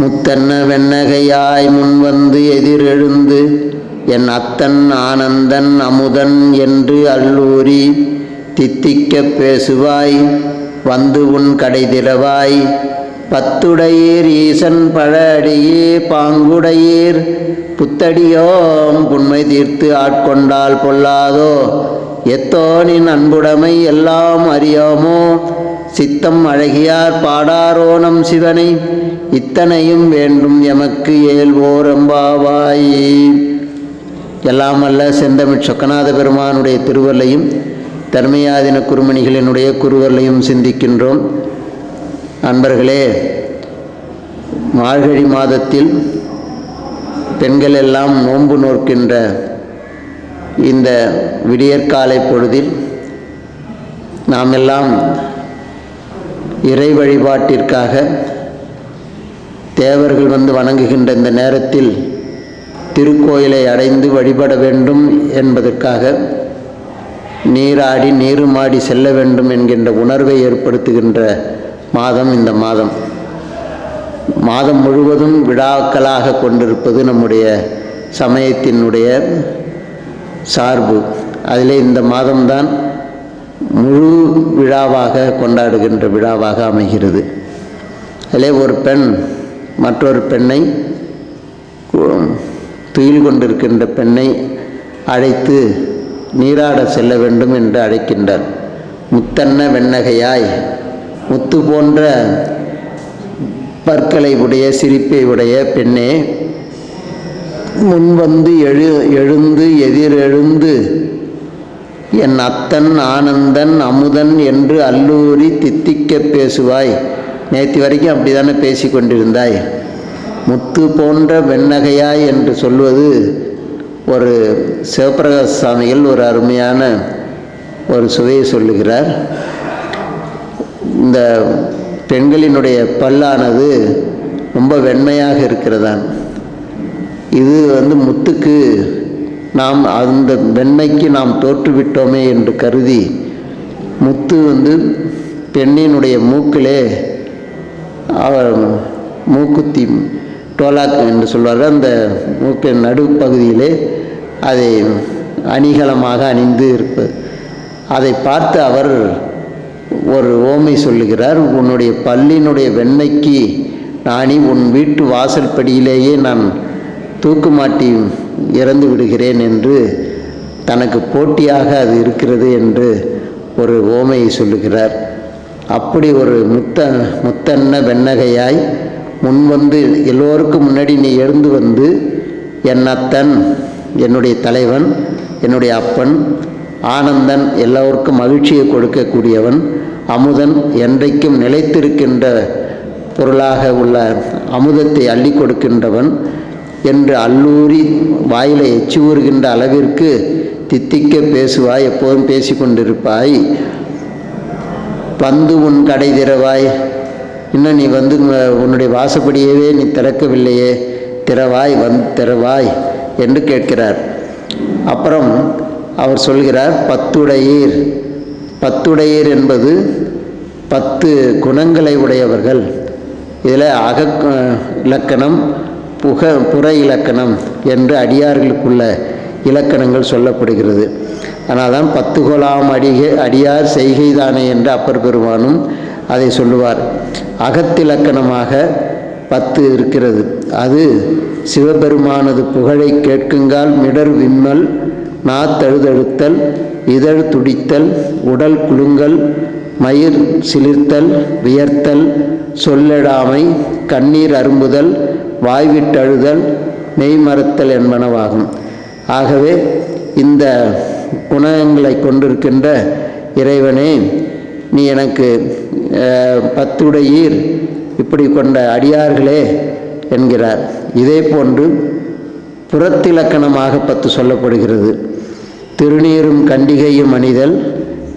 முத்தன்ன வெண்ணகையாய் முன்வந்து எதிரெழுந்து என் அத்தன் ஆனந்தன் அமுதன் என்று அல்லூரி தித்திக்கப் பேசுவாய் வந்து உன் கடை திறவாய். பத்துடையீர் ஈசன் பழ அடியே பாங்குடையீர் புத்தடியோம் புண்மை தீர்த்து ஆட்கொண்டால் பொல்லாதோ? எத்தோனின் அன்புடைமை எல்லாம் அறியாமோ? சித்தம் அழகியார் பாடாரோணம் சிவனை இத்தனையும் வேண்டும் எமக்கு ஏல்வோரம்பாவாய் எல்லாம் அல்ல செந்தமிழ் சொக்கநாத பெருமானுடைய திருவல்லையும் தர்மயாதின குருமணிகளினுடைய குருவல்லையும் சிந்திக்கின்றோம். அன்பர்களே மார்கழி மாதத்தில் பெண்கள் எல்லாம் நோன்பு நோக்கின்ற இந்த விடியற்காலை பொழுதில் நாம் எல்லாம் இறை வழிபாட்டிற்காக தேவர்கள் வந்து வணங்குகின்ற இந்த நேரத்தில் திருக்கோயிலை அடைந்து வழிபட வேண்டும் என்பதற்காக நீராடி நீருமாடி செல்ல வேண்டும் என்கின்ற உணர்வை ஏற்படுத்துகின்ற மாதம் இந்த மாதம். மாதம் முழுவதும் விழாக்களாக கொண்டிருப்பது நம்முடைய சமயத்தினுடைய சார்பு. அதில் இந்த மாதம்தான் முழு விழாவாக கொண்டாடுகின்ற விழாவாக அமைகிறது. அதிலே ஒரு பெண் மற்றொரு பெண்ணை துயில் கொண்டிருக்கின்ற பெண்ணை அழைத்து நீராட செல்ல வேண்டும் என்று அழைக்கின்றார். முத்தன்ன வெண்ணகையாய் முத்து போன்ற பற்களை உடைய சிரிப்பை உடைய பெண்ணே முன்வந்து எழு எழுந்து எதிரெழுந்து என் அத்தன் ஆனந்தன் அமுதன் என்று அல்லூரி தித்திக்கப் பேசுவாய். நேற்று வரைக்கும் அப்படிதானே பேசி கொண்டிருந்தாய்? முத்து போன்ற வெண்ணகையாய் என்று சொல்வது ஒரு சிவபிரகாச சுவாமிகள் ஒரு அருமையான ஒரு சுவையை சொல்லுகிறார். இந்த பெண்களினுடைய பல்லானது ரொம்ப வெண்மையாக இருக்கிறதான் இது வந்து முத்துக்கு நாம் அந்த வெண்மைக்கு நாம் தோற்றுவிட்டோமே என்று கருதி முத்து வந்து பெண்ணினுடைய மூக்கிலே மூக்குத்தி டோலாக் என்று சொல்வார்கள். அந்த மூக்கின் நடுப்பகுதியிலே அதை அணிகலமாக அணிந்து இருப்பது அதை பார்த்து அவர் ஒரு ஓமை சொல்லுகிறார். உன்னுடைய பல்லினுடைய வெண்மைக்கு நானி உன் வீட்டு வாசல் படியிலேயே நான் தூக்குமாட்டி இறந்து விடுகிறேன் என்று தனக்கு போட்டியாக அது இருக்கிறது என்று ஒரு ஓமையை சொல்லுகிறார். அப்படி ஒரு முத்த முத்தன்ன வெண்ணகையாய் முன் வந்து எல்லோருக்கும் முன்னாடி நீ எழுந்து வந்து என் அத்தன் என்னுடைய தலைவன் என்னுடைய அப்பன் ஆனந்தன் எல்லோருக்கும் மகிழ்ச்சியை கொடுக்கக்கூடியவன் அமுதன் என்றைக்கும் நிலைத்திருக்கின்ற பொருளாக உள்ள அமுதத்தை அள்ளி கொடுக்கின்றவன் என்று அல்லூரி வாயிலை எச்சி ஊறுகின்ற அளவிற்கு தித்திக்க பேசுவாய் எப்போதும் பேசிக்கொண்டிருப்பாய். வந்து உன் கடை திறவாய். இன்னும் நீ வந்து உன்னுடைய வாசப்படியவே நீ திறக்கவில்லையே. திறவாய் வந் திறவாய் என்று கேட்கிறார். அப்புறம் அவர் சொல்கிறார் பத்துடையீர். பத்துடையீர் என்பது பத்து குணங்களை உடையவர்கள். இதில் அக இலக்கணம் புக புற இலக்கணம் என்று அடியார்களுக்குள்ள இலக்கணங்கள் சொல்லப்படுகிறது. ஆனால் தான் பத்து கொலாம் அடிகை அடியார் செய்கைதானே என்று அப்பர் பெருமானும் அதை சொல்லுவார். அகத்திலக்கணமாக பத்து இருக்கிறது. அது சிவபெருமானது புகழை கேட்குங்கால் மிடர் விம்மல் நாத்தழுதழுத்தல் இதழ் துடித்தல் உடல் குலுங்கல் மயிர் சிலிர்த்தல் வியர்த்தல் சொல்லெடாமை கண்ணீர் அரும்புதல் வாய்விட்டழுதல் மெய்மறத்தல் என்பனவாகும். ஆகவே இந்த குணங்களை கொண்டிருக்கின்ற இறைவனே நீ எனக்கு பத்துடையீர் இப்படி கொண்ட அடியார்களே என்கிறார். இதே போன்று புறத்திலக்கணமாக பத்து சொல்லப்படுகிறது. திருநீரும் கண்டிகையும் அணிதல்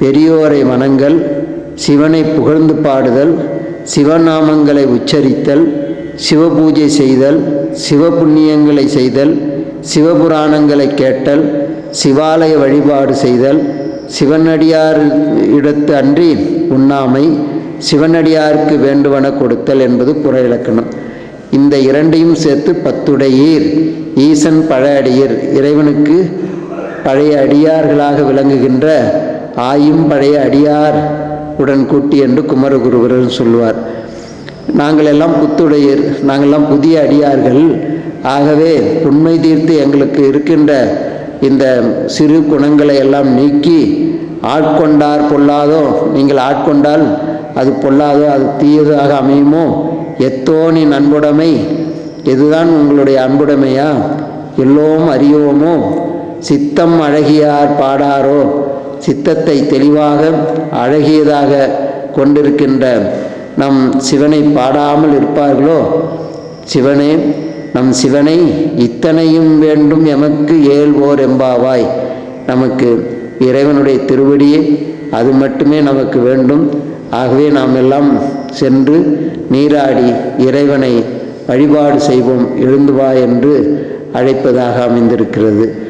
பெரியோரை வணங்கல் சிவனை புகழ்ந்து பாடுதல் சிவநாமங்களை உச்சரித்தல் சிவபூஜை செய்தல் சிவபுண்ணியங்களை செய்தல் சிவபுராணங்களை கேட்டல் சிவாலய வழிபாடு செய்தல் சிவனடியார் இடத்து அன்றி உண்ணாமை சிவனடியாருக்கு வேண்டுவன கொடுத்தல் என்பது புற இலக்கணம் இந்த இரண்டையும் சேர்த்து பத்துடையீர் ஈசன் பழையடியர் இறைவனுக்கு பழைய அடியார்களாக விளங்குகின்ற ஆயும் பழைய அடியார் உடன் கூட்டி என்று குமரகுருவரன் சொல்லுவார். நாங்கள் எல்லாம் புத்துடையர் நாங்கள்லாம் புதிய அடியார்கள். ஆகவே உண்மை தீர்த்து எங்களுக்கு இருக்கின்ற இந்த சிறு குணங்களை எல்லாம் நீக்கி ஆட்கொண்டார் பொல்லாதோ நீங்கள் ஆட்கொண்டால் அது பொல்லாதோ அது தீயதாக அமையுமோ? எத்தோனின் அன்புடைமை இதுதான் உங்களுடைய அன்புடைமையா? எல்லோரும் அறியோமோ? சித்தம் அழகியார் பாடாரோ? சித்தத்தை தெளிவாக அழகியதாக கொண்டிருக்கின்ற நம் சிவனை பாடாமல் இருப்பார்களோ? சிவனே நம் சிவனை இத்தனையும் வேண்டும் எமக்கு ஏழ்வோர் எம்பாவாய் நமக்கு இறைவனுடைய திருவடியே அது மட்டுமே நமக்கு வேண்டும். ஆகவே நாம் எல்லாம் சென்று நீராடி இறைவனை வழிபாடு செய்வோம். எழுந்து வா என்று அழைப்பதாக அமைந்திருக்கிறது.